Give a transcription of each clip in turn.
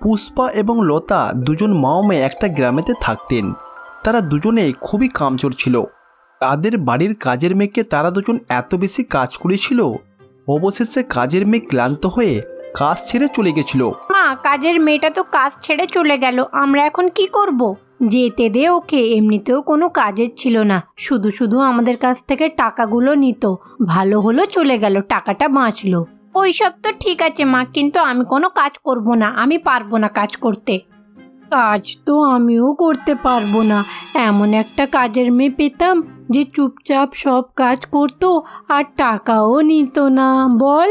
পুষ্পা এবং লতা দুজন মাও মেয়ে একটা গ্রামেতে থাকতেন। তারা দুজনে খুবই কামচোর ছিল। তাদের বাড়ির কাজের মেয়েকে তারা দুজন এত বেশি কাজ করেছিল, অবশেষে কাজের মেয়ে ক্লান্ত হয়ে কাজ ছেড়ে চলে গেছিল। মা, কাজের মেয়েটা তো কাজ ছেড়ে চলে গেল, আমরা এখন কি করব। যেতে দে ওকে, এমনিতেও কোনো কাজের ছিল না। শুধু শুধু আমাদের কাছ থেকে টাকাগুলো নিত, ভালো হলো চলে গেল, টাকাটা বাঁচলো। ওইসব তো ঠিক আছে মা, কিন্তু আমি কোনো কাজ করব না, আমি পারব না কাজ করতে। কাজ তো আমিও করতে পারব না। এমন একটা কাজের মেয়ে পেতাম যে চুপচাপ সব কাজ করতো আর টাকাও নিত না। বল।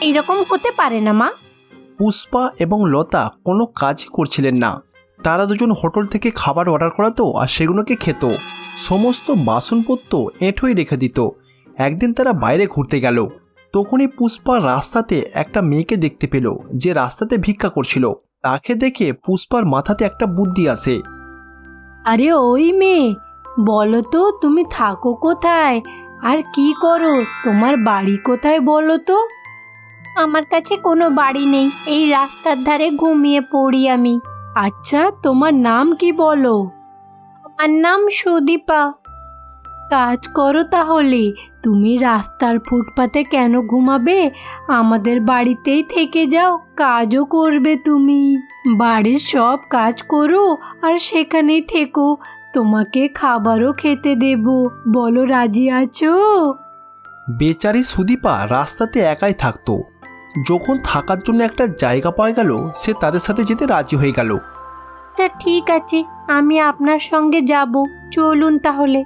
এইরকম হতে পারে না মা। পুষ্পা এবং লতা কোনো কাজই করছিলেন না। তারা দুজন হোটেল থেকে খাবার অর্ডার করাতো আর সেগুলোকে খেত। সমস্ত বাসনপত্র এঁঠোই রেখে দিত। একদিন তারা বাইরে ঘুরতে গেল। তখনই পুষ্পা রাস্তাতে একটা মেয়েকে দেখতে পেল যে রাস্তাতে ভিক্ষা করছিল। তাকে দেখে পুষ্পার মাথাতে একটা বুদ্ধি আসে। আরে ওই মেয়ে বলো তো তুমি থাকো কোথায়? আর কি করো? তোমার বাড়ি কোথায় বলো তো? আমার কাছে কোনো বাড়ি নেই এই রাস্তার ধারে ঘুমিয়ে পড়ি আমি। আচ্ছা তোমার নাম কি বলো? আমার নাম সুদীপা। কাজ করো তাহলে। তুমি রাস্তার ফুটপাতে কেন ঘুমাবে? আমাদের বাড়িতেই থেকে যাও কাজও করবে তুমি। বাড়ির সব কাজ করো আর সেখানেই থেকো। তোমাকে খাবারও খেতে দেব। বলো রাজি আছো? বেচারি সুদীপা রাস্তাতে একাই থাকতো। যখন থাকার জন্য একটা জায়গা পাওয়া গেল সে তাদের সাথে যেতে রাজি হয়ে গেল। আচ্ছা ঠিক আছে। আমি আপনার সঙ্গে যাব। চলুন তাহলে।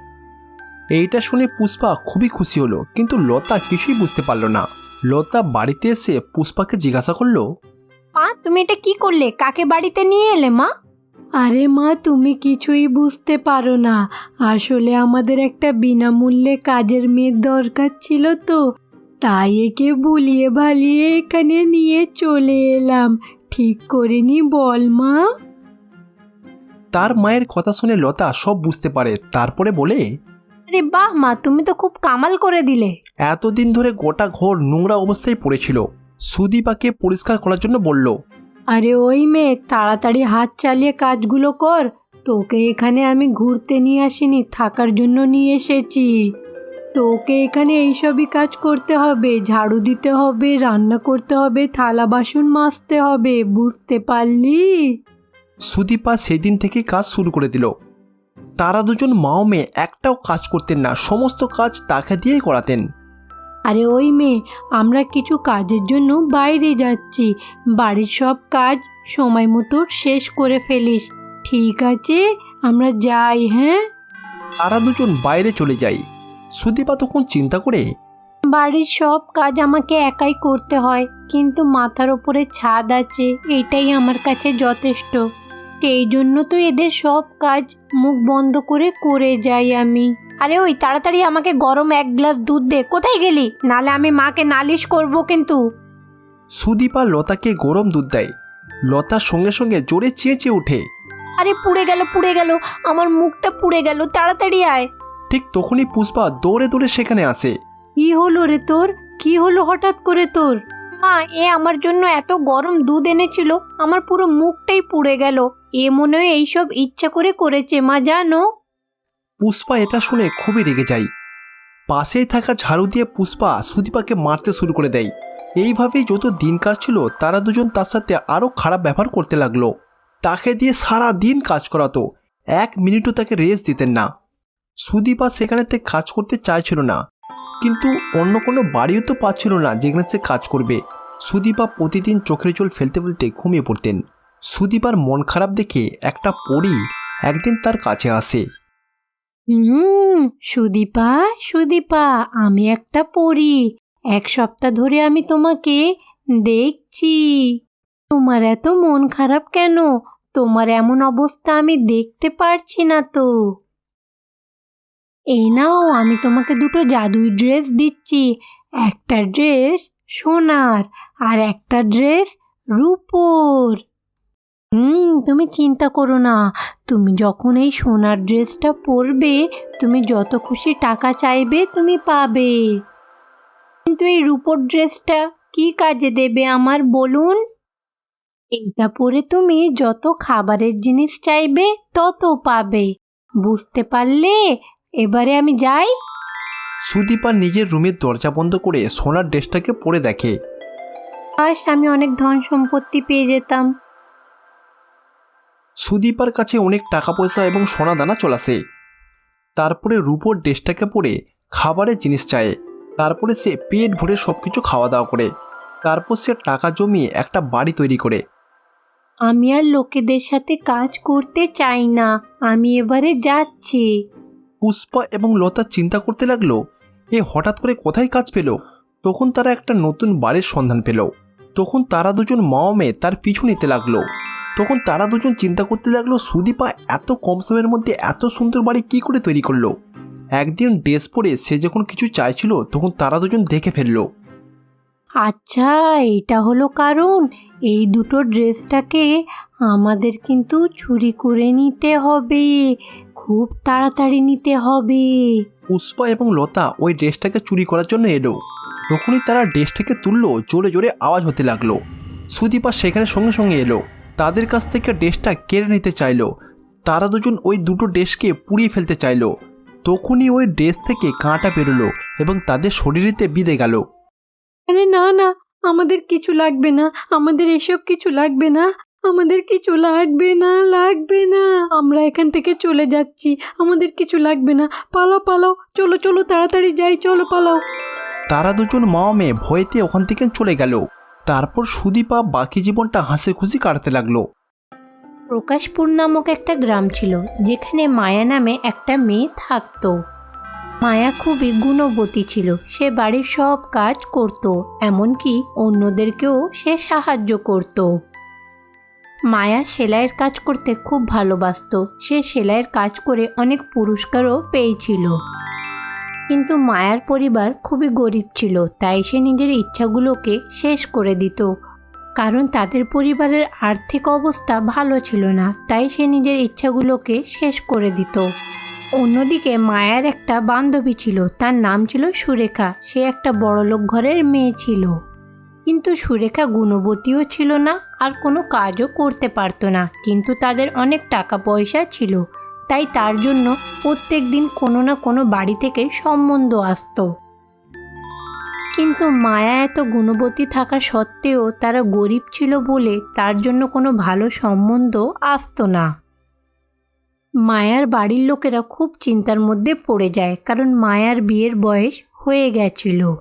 এইটা শুনে পুষ্পা খুবই খুশি হলো কিন্তু লতা কিছুই বুঝতে পারল না। লতা বাড়িতে এসে পুষ্পাকে জিজ্ঞাসা করল মা তুমি এটা কি করলে? কাকে বাড়িতে নিয়ে এলে মা? আরে মা তুমি কিছুই বুঝতে পারো না। আসলে আমাদের একটা বিনামূল্যে কাজের মেয়ের দরকার ছিল তো। তাই একে বুলিয়ে ভালিয়ে এখানে নিয়ে চলে এলাম। ঠিক করিনি বল মা। তার মায়ের কথা শুনে লতা সব বুঝতে পারে তারপরে বলে আরে বাহ মা তুমি তো খুব কামাল করে দিলে। এতদিন ধরে গোটা ঘর নোংরা অবস্থায় পড়েছিল। সুদীপাকে পরিষ্কার করার জন্য বলল আরে ওই মেয়ে তাড়াতাড়ি হাত চালিয়ে কাজগুলো কর। তোকে এখানে আমি ঘুরতে নিয়ে আসিনি থাকার জন্য নিয়ে এসেছি। তোকে এখানে এইসবই কাজ করতে হবে ঝাড়ু দিতে হবে রান্না করতে হবে থালা বাসন মাজতে হবে বুঝতে পারলি? সুদীপা সেদিন থেকে কাজ শুরু করে দিল। তারা দুজন মাও মেয়ে একটাও কাজ করতেন না সমস্ত কাজ তাকে দিয়েই করাতেন। আরে ওই মেয়ে আমরা কিছু কাজের জন্য বাইরে যাচ্ছি। বাড়ির সব কাজ সময় মতো শেষ করে ফেলিস। ঠিক আছে আমরা যাই হ্যাঁ? তারা দুজন বাইরে চলে যায়। সুদীপা তখন চিন্তা করে বাড়ির সব কাজ আমাকে একাই করতে হয় কিন্তু মাথার ওপরে ছাদ আছে এটাই আমার কাছে যথেষ্ট। এই জন্য তো এদের সব কাজ মুখ বন্ধ করে করে যাই আমি। আরে ওই তাড়াতাড়ি আমাকে গরম এক গ্লাস দুধ দে কোথায় গেলি? নালে আমি মাকে নালিশ করব কিন্তু। সুদীপা লতাকে গরম দুধ দেয়। লতার সঙ্গে সঙ্গে জোরে চেয়ে চেয়ে ওঠে আরে পুড়ে গেল পুড়ে গেল আমার মুখটা পুড়ে গেল তাড়াতাড়ি আয়। ঠিক তখনই পুষ্পা দৌড়ে দৌড়ে সেখানে আসে। কি হলো রে তোর? কি হলো হঠাৎ করে তোর? মা এ আমার জন্য এত গরম দুধ এনেছিল, আমার পুরো মুখটাই পুড়ে গেল। এ মনে হয় এইসব ইচ্ছা করে করেছে, মা, জানো? পুষ্পা এটা শুনে খুবই রেগে যায়। পাশেই থাকা ঝাড়ু দিয়ে পুষ্পা সুদীপাকে মারতে শুরু করে দেয়। এইভাবেই যত দিন কাটছিল, তারা দুজন তার সাথে আরও খারাপ ব্যবহার করতে লাগল। তাকে দিয়ে সারা দিন কাজ করাতো, এক মিনিটও তাকে রেস্ট দিতেন না। সুদীপা সেখানেতে কাজ করতে চাইছিল না। কিন্তু অন্য কোনো বাড়িও তো পাচ্ছিল না যেখানে সে কাজ করবে। সুদীপা প্রতিদিন চোখের জল ফেলতে ফেলতে ঘুমিয়ে পড়তেন। সুদীপার মন খারাপ দেখে একটা পরী একদিন তার কাছে আসে। হুম, সুদীপা সুদীপা, আমি একটা পড়ি এক সপ্তাহ ধরে আমি তোমাকে দেখছি। তোমার এত মন খারাপ কেন? তোমার এমন অবস্থা আমি দেখতে পারছি না তো। এই নাও, আমি তোমাকে দুটো জাদুই ড্রেস দিচ্ছি। একটা ড্রেস সোনার আর একটা ড্রেস রূপোর। হুম, তুমি চিন্তা করো না। তুমি যখন এই সোনার ড্রেসটা পরবে, তুমি যত খুশি টাকা চাইবে, তুমি পাবে। কিন্তু এই রূপোর ড্রেসটা কি কাজে দেবে আমার, বলুন? এইটা পরে তুমি যত খাবারের জিনিস চাইবে, তত পাবে। বুঝতে পারলে? এবারে আমি যাই। সুদীপা নিজের রুমের দরজা বন্ধ করে সোনার ড্রেসটাকে পরে দেখে। আস আমি অনেক ধন সম্পত্তি পেয়ে যেতাম। সুদীপার কাছে অনেক টাকা পয়সা এবং সোনা দানা চলাসে তারপরে রূপোর ড্রেসটাকে পরে খাবারের জিনিস চায়। তারপরে সে পেট ভরে সব কিছু খাওয়া দাওয়া করে। তারপর সে টাকা জমিয়ে একটা বাড়ি তৈরি করে। আমি আর লোকেদের সাথে কাজ করতে চাই না। আমি এবারে যাচ্ছি। পুষ্পা এবং লতা চিন্তা করতে লাগল, এ হঠাৎ করে কোথায় কাজ পেল? তখন তারা একটা নতুন বাড়ির সন্ধান পেল। তখন তারা দুজন মা মেয়ে তার পিছু নিতে লাগল। তখন তারা দুজন চিন্তা করতে লাগল, সুদীপা এত কম সময়ের মধ্যে এত সুন্দর বাড়ি কি করে তৈরি করল? একদিন ড্রেস পরে সে যখন কিছু চাইছিল, তখন তারা দুজন দেখে ফেলল। আচ্ছা এটা হলো কারণ, এই দুটো ড্রেসটাকে আমাদের কিন্তু চুরি করে নিতে হবে। খুব তাড়াতাড়ি নিতে হবে। পুষ্পা এবং লতা ওই ড্রেসটাকে চুরি করার জন্য এলো। তখনই তারা ড্রেসটাকে তুললো জোরে জোরে আওয়াজ হতে লাগল। সুদীপা সেখানে সঙ্গে সঙ্গে এলো। তাদের কাছ থেকে ড্রেসটা কেড়ে নিতে চাইলো। তারা দুজন ওই দুটো ড্রেসকে পুড়িয়ে ফেলতে চাইলো। তখনই ওই ড্রেস থেকে কাঁটা বেরোলো এবং তাদের শরীরেতে বিঁধে গেল। আরে না না আমাদের কিছু লাগবে না আমাদের এসব কিছু লাগবে না। আমাদের কিছু লাগবে না লাগবে না। আমরা এখান থেকে চলে যাচ্ছি। আমাদের কিছু লাগবে না। পালাও পালাও। চলো চলো তাড়াতাড়ি যাই। চলো পালাও। তারা দুজন মা ও মেয়ে ভয়েতে ওখান থেকে চলে গেল। তারপর সুদীপা বাকি জীবনটা হাসি খুশি কাটতে লাগল। প্রকাশপুর নামক একটা গ্রাম ছিল যেখানে মায়া নামে একটা মেয়ে থাকতো। মায়া খুবই গুণবতী ছিল। সে বাড়ির সব কাজ করত এমনকি অন্যদেরকেও সে সাহায্য করত। মায়া সেলাইয়ের কাজ করতে খুব ভালোবাসতো। সে সেলাইয়ের কাজ করে অনেক পুরস্কারও পেয়েছিল। কিন্তু মায়ার পরিবার খুবই গরিব ছিল, তাই সে নিজের ইচ্ছাগুলোকে শেষ করে দিত। কারণ তাদের পরিবারের আর্থিক অবস্থা ভালো ছিল না, তাই সে নিজের ইচ্ছাগুলোকে শেষ করে দিত। অন্যদিকে মায়ার একটা বান্ধবী ছিল, তার নাম ছিল সুরেখা। সে একটা বড়লোক ঘরের মেয়ে ছিল। কিন্তু সুরেখা গুণবতীও ছিল না আর কোনো কাজও করতে পারতো না। কিন্তু তাদের অনেক টাকা পয়সা ছিল। তাই তার জন্য প্রত্যেক দিন কোনো না কোনো বাড়ি থেকে সম্বন্ধ আসতো। কিন্তু মায়া এত গুণবতী থাকা সত্ত্বেও তারা গরিব ছিল বলে তার জন্য কোনো ভালো সম্বন্ধ আসতো না। মায়ার বাড়ির লোকেরা খুব চিন্তার মধ্যে পড়ে যায়, কারণ মায়ার বিয়ের বয়স হয়ে গেছিল।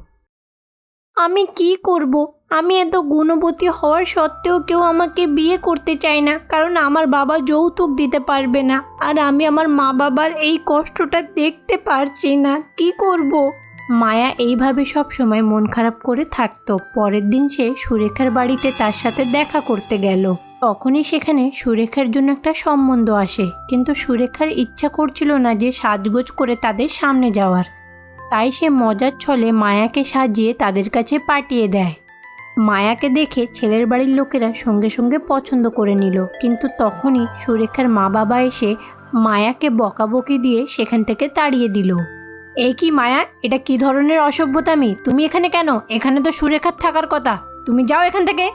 আমি কি করব? আমি এত গুণবতী হওয়ার সত্ত্বেও কেউ আমাকে বিয়ে করতে চায় না, কারণ আমার বাবা যৌতুক দিতে পারবে না। আর আমি আমার মা বাবার এই কষ্টটা দেখতে পারছি না, কি করব? মায়া এইভাবে সব সময় মন খারাপ করে থাকতো। পরের দিন সে সুরেখার বাড়িতে তার সাথে দেখা করতে গেল। তখনই সেখানে সুরেখার জন্য একটা সম্বন্ধ আসে, কিন্তু সুরেখার ইচ্ছা করছিল না যে সাজগোজ করে তাদের সামনে যাওয়ার। তাই সে মজার ছলে মায়াকে সাজিয়ে তাদের কাছে পাঠিয়ে দেয়। মায়াকে দেখে ছেলের বাড়ির লোকেরা সঙ্গে সঙ্গে পছন্দ করে নিল। কিন্তু তখনই সুরেখার মা বাবা এসে মায়াকে বকাবকি দিয়ে সেখান থেকে তাড়িয়ে দিল। এই কি মায়া? এটা কি ধরনের অসভ্যতামি তুমি এখানে কেন? এখানে তো সুরেখার থাকার কথা। তুমি যাও এখান থেকে।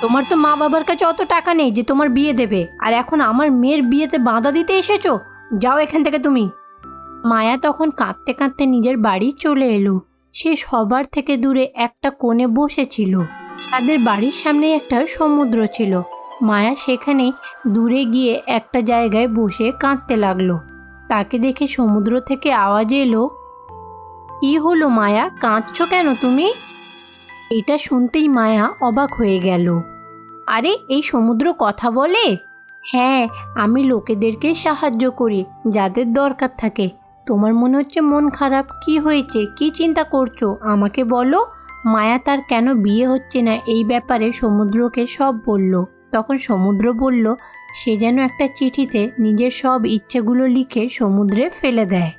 তোমার তো মা বাবার কাছে অত টাকা নেই যে তোমার বিয়ে দেবে। আর এখন আমার মেয়ের বিয়েতে বাঁধা দিতে এসেছ? যাও এখান থেকে তুমি। মায়া তখন কাঁদতে কাঁদতে নিজের বাড়ি চলে এলো। সে সবার থেকে দূরে একটা কোণে বসেছিল। তাদের বাড়ির সামনে একটা সমুদ্র ছিল। মায়া সেখানে দূরে গিয়ে একটা জায়গায় বসে কাঁদতে লাগল। তাকে দেখে সমুদ্র থেকে আওয়াজ এলো ই হলো মায়া? কাঁদছো কেন তুমি? এটা শুনতেই মায়া অবাক হয়ে গেল। আরে, এই সমুদ্র কথা বলে? হ্যাঁ আমি লোকেদেরকে সাহায্য করি, যাদের দরকার থাকে। তোমার মনে হচ্ছে মন খারাপ? কি হয়েছে? কি চিন্তা করছ? আমাকে বলো। মায়া তার কেন বিয়ে হচ্ছে না? এই ব্যাপারে সমুদ্রকে সব বলল। তখন সমুদ্র বলল, সে যেন একটা চিঠিতে নিজের সব ইচ্ছেগুলো লিখে সমুদ্রে ফেলে দেয়।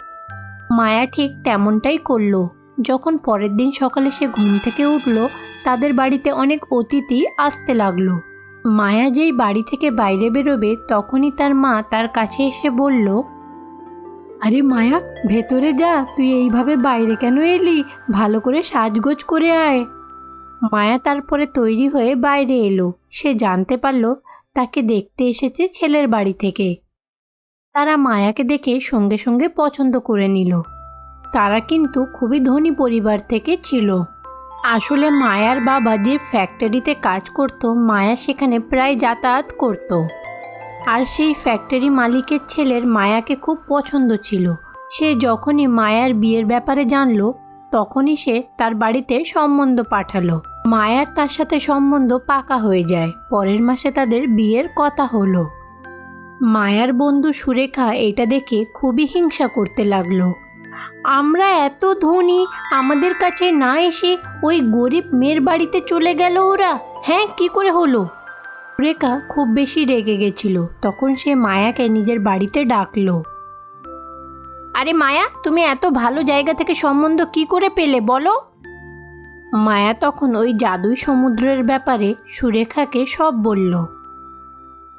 মায়া ঠিক তেমনটাই করল। যখন পরের দিন সকালে সে ঘুম থেকে উঠল, তাদের বাড়িতে অনেক অতিথি আসতে লাগল। মায়া যেই বাড়ি থেকে বাইরে বেরোবে, তখনই তার মা তার কাছে এসে বলল আরে মায়া, ভেতরে যা, তুই এইভাবে বাইরে কেন এলি? ভালো করে সাজগোজ করে আয়। মায়া তারপরে তৈরি হয়ে বাইরে এলো। সে জানতে পারল তাকে দেখতে এসেছে ছেলের বাড়ি থেকে। তারা মায়াকে দেখে সঙ্গে সঙ্গে পছন্দ করে নিল। তারা কিন্তু খুবই ধনী পরিবার থেকে ছিল। আসলে মায়ার বাবা যে ফ্যাক্টরিতে কাজ করত, মায়া সেখানে প্রায় যাতায়াত করত। আর সেই ফ্যাক্টরি মালিকের ছেলের মায়াকে খুব পছন্দ ছিল। সে যখনই মায়ার বিয়ের ব্যাপারে জানলো, তখনই সে তার বাড়িতে সম্বন্ধ পাঠালো। মায়ার তার সাথে সম্বন্ধ পাকা হয়ে যায়। পরের মাসে তাদের বিয়ের কথা হলো। মায়ার বন্ধু সুরেখা এটা দেখে খুবই হিংসা করতে লাগল। আমরা এত ধনী, আমাদের কাছে না এসে ওই গরিব মেয়ের বাড়িতে চলে গেল ওরা? হ্যাঁ কি করে হলো? সুরেখা খুব বেশি রেগে গেছিল। তখন সে মায়াকে নিজের বাড়িতে ডাকলো। আরে মায়া তুমি এত ভালো জায়গা থেকে সম্বন্ধ কি করে পেলে বলো? মায়া তখন ওই জাদুই সমুদ্রের ব্যাপারে সুরেখাকে সব বলল।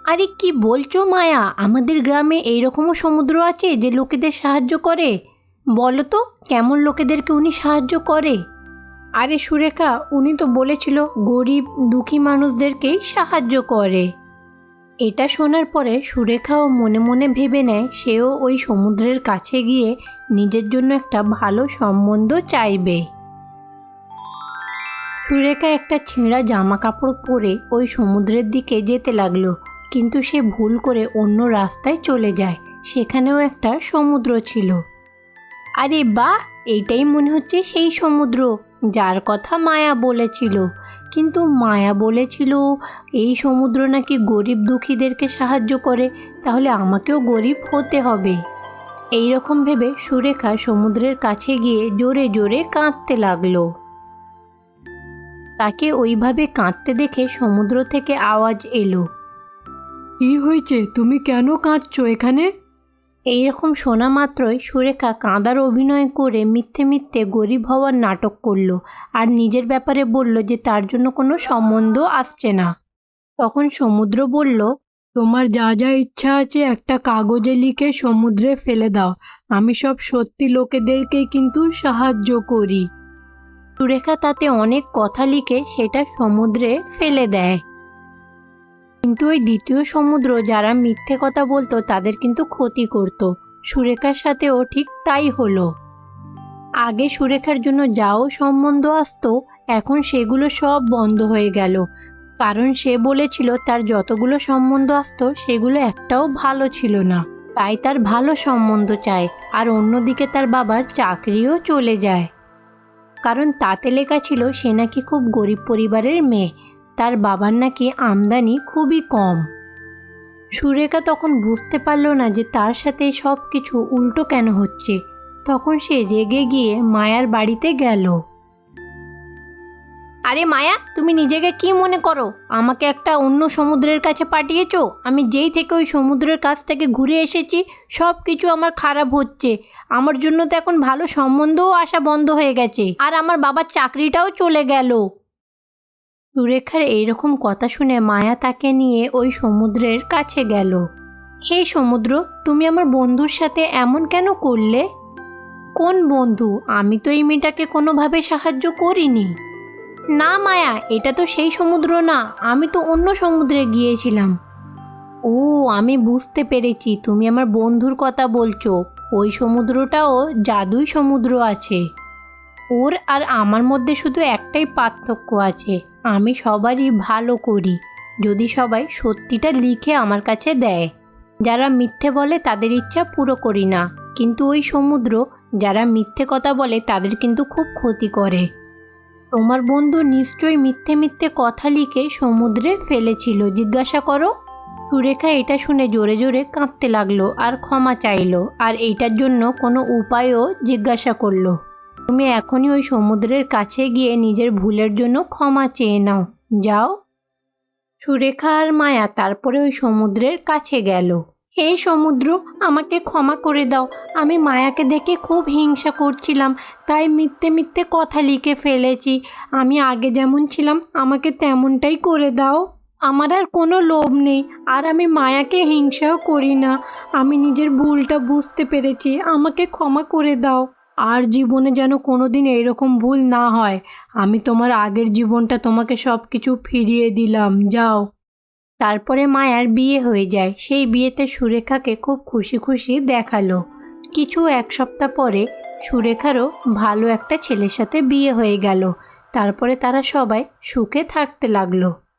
আরে কি বলছো মায়া? আমাদের গ্রামে এইরকমও সমুদ্র আছে যে লোকেদের সাহায্য করে। বলো তো কেমন লোকেদেরকে উনি সাহায্য করে? আরে সুরেখা, উনি তো বলেছিল গরিব, দুঃখী মানুষদেরকেই সাহায্য করে। এটা শোনার পরে সুরেখাও মনে মনে ভেবে নেয়, সেও ওই সমুদ্রের কাছে গিয়ে নিজের জন্য একটা ভালো সম্বন্ধ চাইবে। সুরেখা একটা ছেঁড়া জামা কাপড় পরে ওই সমুদ্রের দিকে যেতে লাগল, কিন্তু সে ভুল করে অন্য রাস্তায় চলে যায়, সেখানেও একটা সমুদ্র ছিল। আরে বাহ! এইটাই মনে হচ্ছে সেই সমুদ্র। যার কথা মায়া বলেছিল। কিন্তু মায়া বলেছিল, এই সমুদ্র নাকি গরিব দুঃখীদেরকে সাহায্য করে, তাহলে আমাকেও গরিব হতে হবে। এই রকম ভেবে সুরেখা সমুদ্রের কাছে গিয়ে জোরে জোরে কাঁদতে লাগল। তাকে ওইভাবে কাঁদতে দেখে সমুদ্র থেকে আওয়াজ এলো, কি হয়েছে? তুমি কেন কাঁদছো এখানে? এইরকম শোনা মাত্রই সুরেখা কাঁদার অভিনয় করে মিথ্যে মিথ্যে গরিব হওয়ার নাটক করল আর নিজের ব্যাপারে বলল যে তার জন্য কোনো সম্বন্ধ আসছে না। তখন সমুদ্র বলল, তোমার যা যা ইচ্ছা আছে একটা কাগজে লিখে সমুদ্রে ফেলে দাও। আমি সব সত্যি লোকেদেরকে কিন্তু সাহায্য করি। সুরেখা তাতে অনেক কথা লিখে সেটা সমুদ্রে ফেলে দেয়। কিন্তু ওই দ্বিতীয় সমুদ্র যারা মিথ্যে কথা বলতো, তাদের কিন্তু ক্ষতি করত। সুরেখার সাথেও ঠিক তাই হলো। আগে সুরেখার জন্য যাও সম্বন্ধ আসতো, এখন সেগুলো সব বন্ধ হয়ে গেল। কারণ সে বলেছিল, তার যতগুলো সম্বন্ধ আসতো, সেগুলো একটাও ভালো ছিল না। তাই তার ভালো সম্বন্ধ চায়, আর অন্যদিকে তার বাবার চাকরিও চলে যায়। কারণ তাতে লেখা ছিল, সে নাকি খুব গরিব পরিবারের মেয়ে। তার বাবার নাকি আমদানি খুবই কম। সুরেখা তখন বুঝতে পারল না যে তার সাথে সব কিছু উল্টো কেন হচ্ছে। তখন সে রেগে গিয়ে মায়ার বাড়িতে গেল। আরে মায়া, তুমি নিজেকে কি মনে করো? আমাকে একটা অন্য সমুদ্রের কাছে পাঠিয়েছো? আমি যেই থেকে ওই সমুদ্রের কাছ থেকে ঘুরে এসেছি সব কিছু আমার খারাপ হচ্ছে। আমার জন্য তো এখন ভালো সম্বন্ধও আসা বন্ধ হয়ে গেছে। আর আমার বাবার চাকরিটাও চলে গেল। সুরেখার এইরকম কথা শুনে মায়া তাকে নিয়ে ওই সমুদ্রের কাছে গেল। হে সমুদ্র, তুমি আমার বন্ধুর সাথে এমন কেন করলে? কোন বন্ধু? আমি তো এই মেয়েটাকে কোনোভাবে সাহায্য করিনি। না মায়া, এটা তো সেই সমুদ্র না, আমি তো অন্য সমুদ্রে গিয়েছিলাম। ও, আমি বুঝতে পেরেছি, তুমি আমার বন্ধুর কথা বলছো। ওই সমুদ্রটাও জাদুই সমুদ্র আছে। ওর আর আমার মধ্যে শুধু একটাই পার্থক্য আছে, আমি সবারই ভালো করি। যদি সবাই সত্যিটা লিখে আমার কাছে দেয়। যারা মিথ্যে বলে তাদের ইচ্ছা পুরো করি না, কিন্তু ওই সমুদ্র যারা মিথ্যে কথা বলে তাদের কিন্তু খুব ক্ষতি করে। তোমার বন্ধু নিশ্চয়ই মিথ্যে মিথ্যে কথা লিখে সমুদ্রে ফেলেছিল, জিজ্ঞাসা করো। সুরেখা এটা শুনে জোরে জোরে কাঁদতে লাগল আর ক্ষমা চাইলো, আর এইটার জন্য কোনো উপায়ও জিজ্ঞাসা করল। তুমি এখনই ওই সমুদ্রের কাছে গিয়ে নিজের ভুলের জন্য ক্ষমা চেয়ে নাও। যাও। সুরেখা আর মায়া তারপরে ওই সমুদ্রের কাছে গেল। হে সমুদ্র, আমাকে ক্ষমা করে দাও। আমি মায়াকে দেখে খুব হিংসা করছিলাম, তাই মিথ্যে মিথ্যে কথা লিখে ফেলেছি। আমি আগে যেমন ছিলাম, আমাকে তেমনটাই করে দাও। আমার আর কোনো লোভ নেই, আর আমি মায়াকে হিংসাও করি না। আমি নিজের ভুলটা বুঝতে পেরেছি, আমাকে ক্ষমা করে দাও। আর জীবনে যেন কোনোদিন এরকম ভুল না হয়, আমি তোমার আগের জীবনটা তোমাকে সব কিছু ফিরিয়ে দিলাম, যাও। তারপরে মায়ার বিয়ে হয়ে যায়, সেই বিয়েতে সুরেখাকে খুব খুশি খুশি দেখাল। কিছু এক সপ্তাহ পরে সুরেখারও ভালো একটা ছেলের সাথে বিয়ে হয়ে গেল, তারপরে তারা সবাই সুখে থাকতে লাগল।